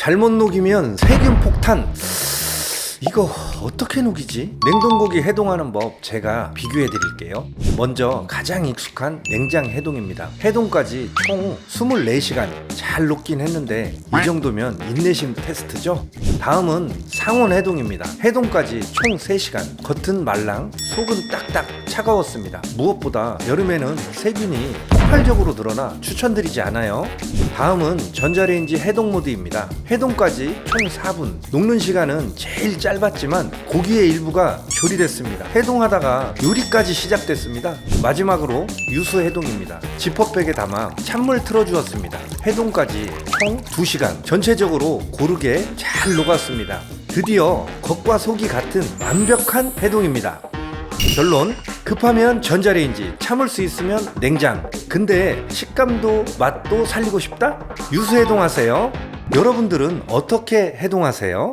잘못 녹이면 세균 폭탄. 이거 어떻게 녹이지? 냉동고기 해동하는 법 제가 비교해 드릴게요. 먼저 가장 익숙한 냉장 해동입니다. 해동까지 총 24시간 잘 녹긴 했는데 이 정도면 인내심 테스트죠? 다음은 상온 해동입니다. 해동까지 총 3시간. 겉은 말랑, 속은 딱딱 차가웠습니다. 무엇보다 여름에는 세균이 폭발적으로 늘어나 추천드리지 않아요. 다음은 전자레인지 해동 모드입니다. 해동까지 총 4분. 녹는 시간은 제일 짧았지만 고기의 일부가 조리됐습니다. 해동하다가 요리까지 시작됐습니다. 마지막으로 유수 해동입니다. 지퍼백에 담아 찬물 틀어주었습니다. 해동까지 총 2시간. 전체적으로 고르게 잘 녹았습니다. 드디어 겉과 속이 같은 완벽한 해동입니다. 결론 급하면 전자레인지 참을 수 있으면 냉장 근데 식감도 맛도 살리고 싶다? 유수 해동하세요 여러분들은 어떻게 해동하세요?